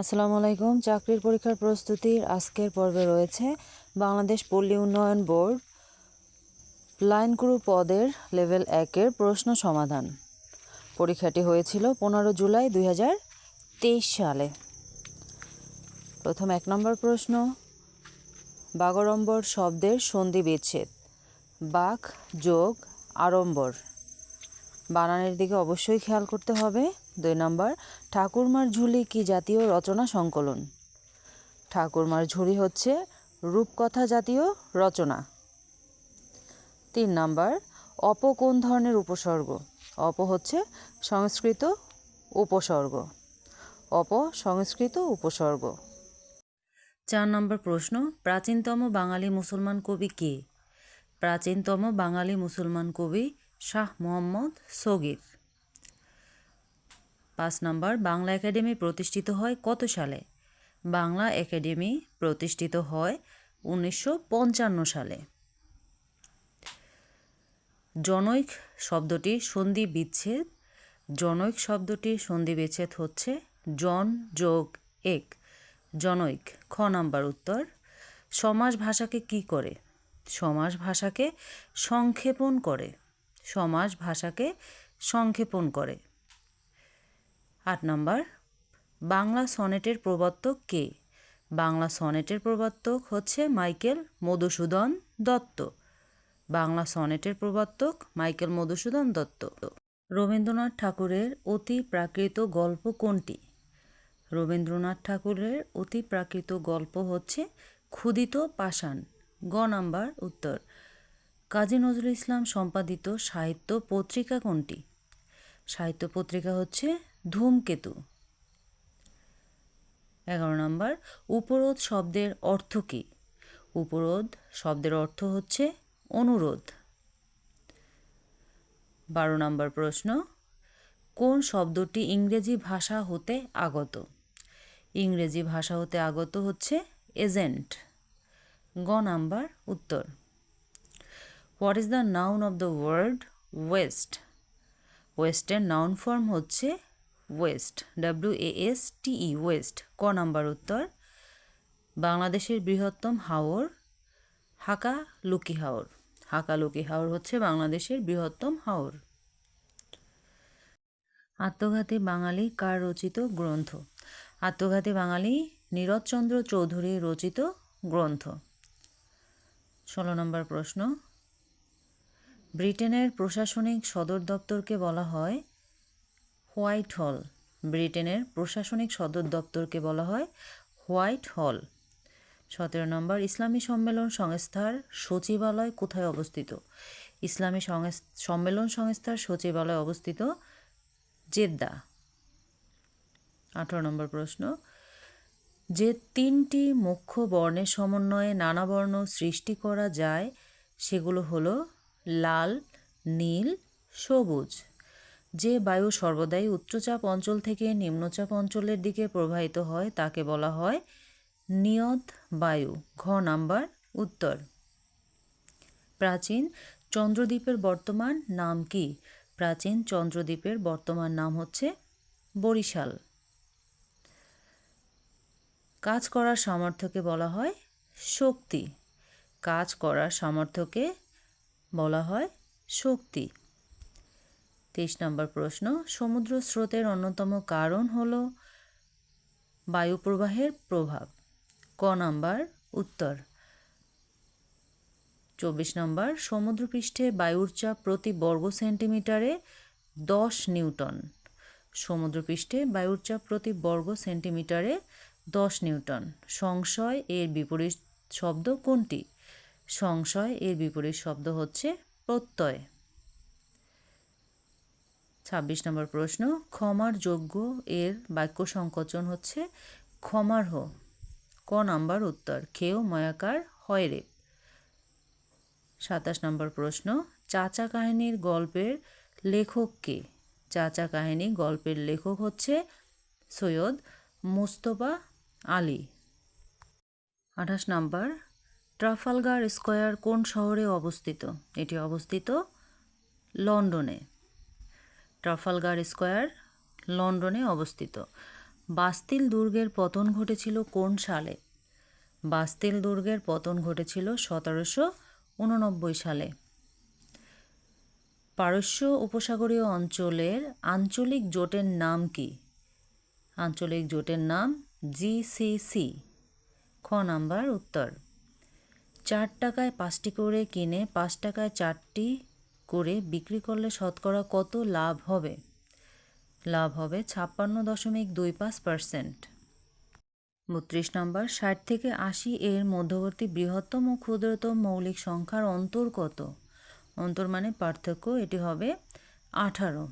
আসসালামু আলাইকুম। চাকরির পরীক্ষার প্রস্তুতির আজকের পর্বে রয়েছে বাংলাদেশ পল্লী উন্নয়ন বোর্ড লাইন ক্রু পদের লেভেল একের প্রশ্ন সমাধান। পরীক্ষাটি হয়েছিল পনেরো জুলাই দুই হাজার তেইশ সালে। প্রথম এক নম্বর প্রশ্ন, বাগড়ম্বর শব্দের সন্ধি বিচ্ছেদ, বাক যোগ আড়ম্বর। বানানের দিকে অবশ্যই খেয়াল করতে হবে। দুই নম্বর, ঠাকুরমার ঝুলি কি জাতীয় রচনা সংকলন? ঠাকুরমার ঝুলি হচ্ছে রূপকথা জাতীয় রচনা। তিন নম্বর, অপ কোন ধরনের উপসর্গ? অপ হচ্ছে সংস্কৃত উপসর্গ। অপ সংস্কৃত উপসর্গ। চার নম্বর প্রশ্ন, প্রাচীনতম বাঙালি মুসলমান কবি কে? প্রাচীনতম বাঙালি মুসলমান কবি শাহ মোহাম্মদ সগির। পাঁচ নম্বর, বাংলা একাডেমি প্রতিষ্ঠিত হয় কত সালে? বাংলা একাডেমি প্রতিষ্ঠিত হয় উনিশশো পঞ্চান্ন সালে। জনৈক শব্দটি সন্ধি বিচ্ছেদ। জনৈক শব্দটির সন্ধি বিচ্ছেদ হচ্ছে জন যোগ এক। জনৈক, খ নাম্বার উত্তর। সমাজ ভাষাকে কি করে? সমাজ ভাষাকে সংক্ষেপণ করে। সমাজ ভাষাকে সংক্ষেপণ করে। আট নম্বর, বাংলা সনেটের প্রবর্তক কে? বাংলা সনেটের প্রবর্তক হচ্ছে মাইকেল মধুসূদন দত্ত। বাংলা সনেটের প্রবর্তক মাইকেল মধুসূদন দত্ত। রবীন্দ্রনাথ ঠাকুরের অতি প্রাকৃত গল্প কোনটি? রবীন্দ্রনাথ ঠাকুরের অতি প্রাকৃত গল্প হচ্ছে ক্ষুদিত পাষাণ। গ নাম্বার উত্তর কাজী নজরুল ইসলাম সম্পাদিত সাহিত্য পত্রিকা কোনটি? সাহিত্য পত্রিকা হচ্ছে ধূমকেতু। এগারো নম্বর, উপরোধ শব্দের অর্থ কী? উপরোধ শব্দের অর্থ হচ্ছে অনুরোধ। বারো নম্বর প্রশ্ন, কোন শব্দটি ইংরেজি ভাষা হতে আগত? ইংরেজি ভাষা হতে আগত হচ্ছে এজেন্ট। গ নাম্বার উত্তর। What is the noun of the word waste ওয়েস্টের noun form হচ্ছে waste W A S T E waste ক নাম্বার উত্তর? বাংলাদেশের বৃহত্তম হাওর হাকা লুকি হাওর। হাকা লুকি হাওর হচ্ছে বাংলাদেশের বৃহত্তম হাওর। আত্মঘাতী বাঙালি কার রচিত গ্রন্থ? আত্মঘাতী বাঙালি নীরজচন্দ্র চৌধুরী রচিত গ্রন্থ। ষোলো নম্বর প্রশ্ন। ব্রিটেনের প্রশাসনিক সদর দপ্তরকে বলা হয় হোয়াইট হল। ব্রিটেনের প্রশাসনিক সদর দপ্তরকে বলা হয় হোয়াইট হল। সতেরো নম্বর, ইসলামী সম্মেলন সংস্থার সচিবালয় কোথায় অবস্থিত? ইসলামী সম্মেলন সংস্থার সচিবালয় অবস্থিত জেদ্দা। আঠারো নম্বর প্রশ্ন, যে তিনটি মুখ্য বর্ণের সমন্বয়ে নানা বর্ণ সৃষ্টি করা যায়, সেগুলো হলো লাল, নীল, সবুজ। যে বায়ু সর্বদাই উচ্চচাপ অঞ্চল থেকে নিম্নচাপ অঞ্চলের দিকে প্রবাহিত হয়, তাকে বলা হয় নিয়ত বায়ু, ঘ নাম্বার, উত্তর। প্রাচীন চন্দ্রদ্বীপের বর্তমান নাম কি? প্রাচীন চন্দ্রদ্বীপের বর্তমান নাম হচ্ছে বরিশাল। কাজ করার সামর্থ্যকে বলা হয় শক্তি। কাজ করার সামর্থ্যকে বলা হয় শক্তি। তেইশ নম্বর প্রশ্ন, সমুদ্র স্রোতের অন্যতম কারণ হল বায়ুপ্রবাহের প্রভাব। ক নম্বর উত্তর। চব্বিশ নম্বর, সমুদ্রপৃষ্ঠে বায়ুর চাপ প্রতি বর্গ সেন্টিমিটারে দশ নিউটন। সমুদ্রপৃষ্ঠে বায়ুর চাপ প্রতি বর্গ সেন্টিমিটারে দশ নিউটন। সংশয় এর বিপরীত শব্দ কোনটি? সংশয়, এর বিপরীত শব্দ হচ্ছে প্রত্যয়। ছাব্বিশ নম্বর প্রশ্ন, ক্ষমার যোগ্য এর বাক্য সংকোচন হচ্ছে ক্ষমার্হ। ক নাম্বার উত্তর খেয়েও ময়াকার, হয় রে। সাতাশ নম্বর প্রশ্ন, চাচা কাহিনীর গল্পের লেখক কে? চাচা কাহিনী গল্পের লেখক হচ্ছে সৈয়দ মুস্তফা আলী। আঠাশ নাম্বার ট্রাফালগার স্কোয়ার কোন শহরে অবস্থিত? এটি অবস্থিত লন্ডনে। ট্রাফালগার স্কোয়ার লন্ডনে অবস্থিত। বাস্তিল দুর্গের পতন ঘটেছিল কোন সালে? বাস্তিল দুর্গের পতন ঘটেছিল সতেরোশো উননব্বই সালে। পারস্য উপসাগরীয় অঞ্চলের আঞ্চলিক জোটের নাম কি? আঞ্চলিক জোটের নাম জিসিসি খ নাম্বার উত্তর। চার টাকায় পাঁচটি করে কিনে পাঁচ টাকায় চারটি করে বিক্রি করলে শতকরা কত লাভ হবে? লাভ হবে ছাপ্পান্ন দশমিক দুই পাঁচ পার্সেন্ট। বত্রিশ নম্বর, ষাট থেকে আশি এর মধ্যবর্তী বৃহত্তম ও ক্ষুদ্রতম মৌলিক সংখ্যার অন্তর কত? অন্তর মানে পার্থক্য, এটি হবে আঠারো।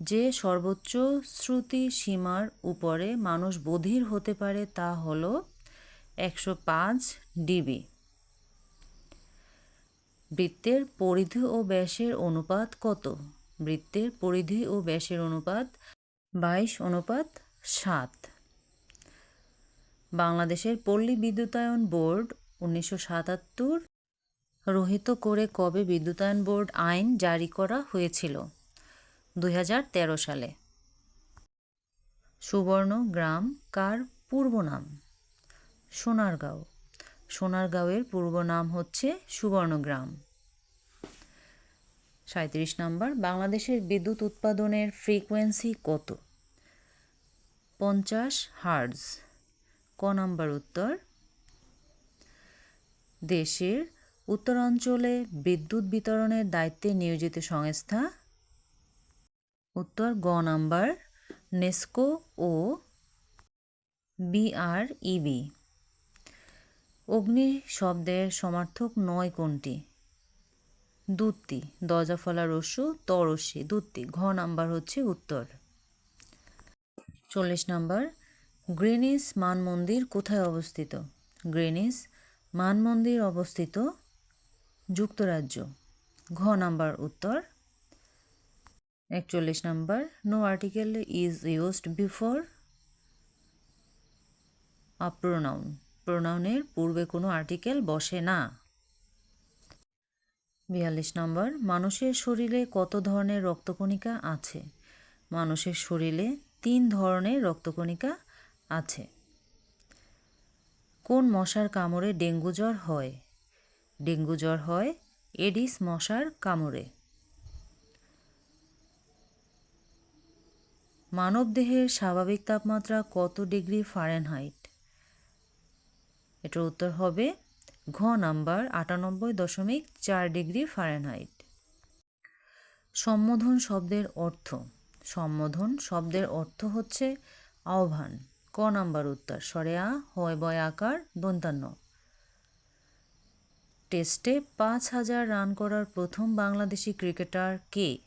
যে সর্বোচ্চ শ্রুতি সীমার উপরে মানুষ বধির হতে পারে তা হল একশো পাঁচ ডিবি। বৃত্তের পরিধি ও ব্যাসের অনুপাত কত? বৃত্তের পরিধি ও ব্যাসের অনুপাত বাইশ, অনুপাত সাত। বাংলাদেশের পল্লী বিদ্যুতায়ন বোর্ড উনিশশো সাতাত্তর রহিত করে কবে বিদ্যুতায়ন বোর্ড আইন জারি করা হয়েছিল? দু হাজার তেরো সালে। সুবর্ণ গ্রাম কার পূর্ব নাম সোনারগাঁও। সোনারগাঁওয়ের পূর্ব নাম হচ্ছে সুবর্ণগ্রাম। সাঁত্রিশ নম্বর, বাংলাদেশের বিদ্যুৎ উৎপাদনের ফ্রিকোয়েন্সি কত? পঞ্চাশ হার্জ ক নম্বর উত্তর? দেশের উত্তরাঞ্চলে বিদ্যুৎ বিতরণের দায়িত্বে নিয়োজিত সংস্থা? উত্তর, গ নাম্বার, নেস্কো ও বিআরইবি। অগ্নি শব্দের সমার্থক নয় কোনটি? দুত্তি দরজা ফলা রস্যু তরস্যি দুত্তি ঘ নাম্বার হচ্ছে উত্তর। চল্লিশ নাম্বার, গ্রিনিস মান মন্দির কোথায় অবস্থিত? গ্রিনিস মান মন্দির অবস্থিত যুক্তরাজ্য। ঘ নাম্বার উত্তর। একচল্লিশ number no article is used before a প্রোনাউনের পূর্বে কোনো আর্টিকেল বসে না। বিয়াল্লিশ নম্বর, মানুষের শরীরে কত ধরনের রক্তকণিকা আছে? মানুষের শরীরে তিন ধরনের রক্তকণিকা আছে। কোন মশার কামড়ে ডেঙ্গু জ্বর হয়? ডেঙ্গু জ্বর হয় এডিস মশার কামড়ে। মানবদেহের স্বাভাবিক তাপমাত্রা কত ডিগ্রি ফারেনহাইট? এটার উত্তর হবে ঘ নাম্বার আটানব্বই দশমিক চার ডিগ্রি ফারেনহাইট। সম্বোধন শব্দের অর্থ। সম্বোধন শব্দের অর্থ হচ্ছে আহ্বান। ক নাম্বার উত্তর। সরে আ, হয় বয় আকার, দন্তান্ন। টেস্টে পাঁচ হাজার রান করার প্রথম বাংলাদেশি ক্রিকেটার কে?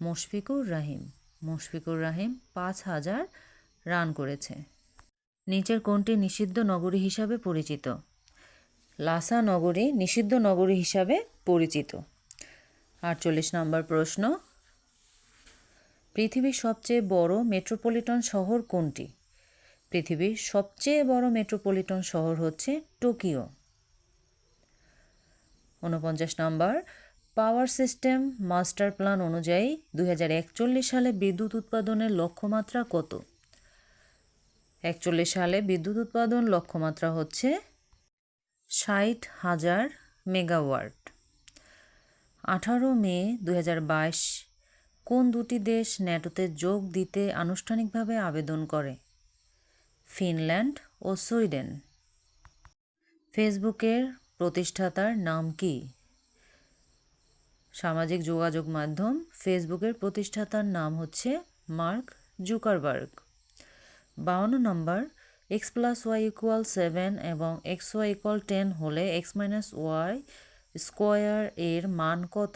মুশফিকুর রাহিম। মুশফিকুর রাহিম পাঁচ হাজার রান করেছে। নিচের কোনটি নিষিদ্ধ নগরী হিসাবে পরিচিত? লাসা নগরী নিষিদ্ধ নগরী হিসাবে পরিচিত। আটচল্লিশ নম্বর প্রশ্ন। পৃথিবীর সবচেয়ে বড় মেট্রোপলিটন শহর কোনটি? পৃথিবীর সবচেয়ে বড় মেট্রোপলিটন শহর হচ্ছে টোকিও। ঊনপঞ্চাশ number. Power system master plan অনুযায়ী দু হাজার একচল্লিশ সালে বিদ্যুৎ উৎপাদনের লক্ষ্যমাত্রা কত? একচল্লিশ সালে বিদ্যুৎ উৎপাদন লক্ষ্যমাত্রা হচ্ছে ষাট হাজার মেগাওয়াট। আঠারো মে দু হাজার বাইশ, কোন দুটি দেশ ন্যাটোতে যোগ দিতে আনুষ্ঠানিকভাবে আবেদন করে? ফিনল্যান্ড ও সুইডেন। ফেসবুকের প্রতিষ্ঠাতার নাম কি? সামাজিক যোগাযোগ মাধ্যম ফেসবুকের প্রতিষ্ঠাতার নাম হচ্ছে মার্ক জুকারবার্গ। বাউন্ন number x plus y equal seven এবং এক্স ওয়াই ইকুয়াল টেন হলে এক্স মাইনাস ওয়াই স্কোয়ার এর মান কত?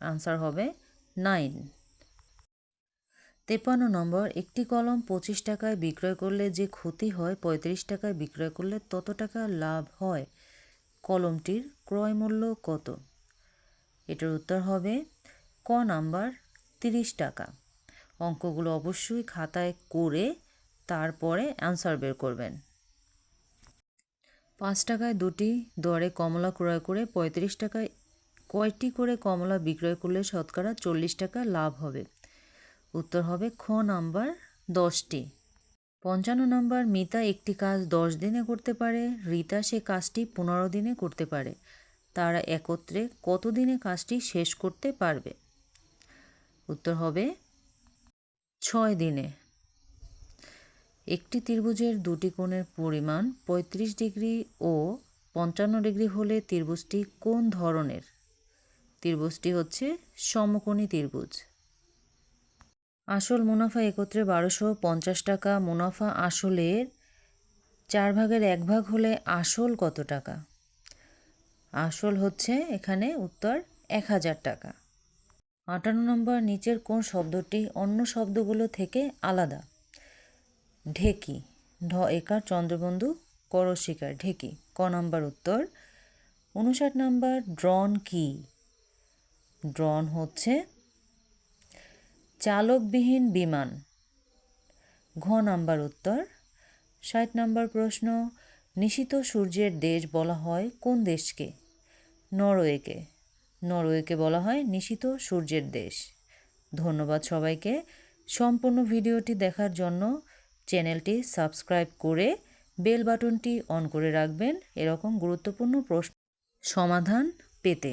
আনসার হবে নাইন তেপান্ন নম্বর, একটি কলম পঁচিশ টাকায় বিক্রয় করলে যে ক্ষতি হয়, পঁয়ত্রিশ টাকায় বিক্রয় করলে তত টাকা লাভ হয়। কলমটির ক্রয় মূল্য কত? এটার উত্তর হবে ক নাম্বার, তিরিশ টাকা। অঙ্কগুলো অবশ্যই খাতায় করে তারপরে অ্যান্সার বের করবেন। পাঁচ টাকায় দুটি দরে কমলা ক্রয় করে পঁয়ত্রিশ টাকায় কয়টি করে কমলা বিক্রয় করলে শতকরা চল্লিশ টাকা লাভ হবে? উত্তর হবে খ নাম্বার দশটি। পঞ্চান্ন নাম্বার, মিতা একটি কাজ দশ দিনে করতে পারে, রীতা সে কাজটি পনেরো দিনে করতে পারে। তারা একত্রে কত দিনে কাজটি শেষ করতে পারবে? উত্তর হবে ছয় দিনে। একটি ত্রিভুজের দুটি কোণের পরিমাণ পঁয়ত্রিশ ডিগ্রি ও পঞ্চান্ন ডিগ্রি হলে ত্রিভুজটি কোন ধরনের? ত্রিভুজটি হচ্ছে সমকোণী ত্রিভুজ। আসল মুনাফা একত্রে বারোশো পঞ্চাশ টাকা, মুনাফা আসলের চার ভাগের এক ভাগ হলে আসল কত টাকা? আসল হচ্ছে এখানে উত্তর এক হাজার টাকা। আটান্ন নম্বর নিচের কোন শব্দটি অন্য শব্দগুলো থেকে আলাদা? ঢেকি। ঢ একার চন্দ্রবন্ধু করশিকার ঢেকি। ক নম্বর উত্তর। উনষাট নম্বর ড্রন কি? ড্রন হচ্ছে চালকবিহীন বিমান। ঘ নাম্বার উত্তর। ষাট নম্বর প্রশ্ন, নিশিত সূর্যের দেশ বলা হয় কোন দেশকে? নরওয়েকে। নরওয়েকে বলা হয় নিশিত সূর্যের দেশ। ধন্যবাদ সবাইকে। সম্পূর্ণ ভিডিওটি দেখার জন্য চ্যানেলটি সাবস্ক্রাইব করে বেল বাটনটি অন করে রাখবেন। এরকম গুরুত্বপূর্ণ প্রশ্ন সমাধান পেতে।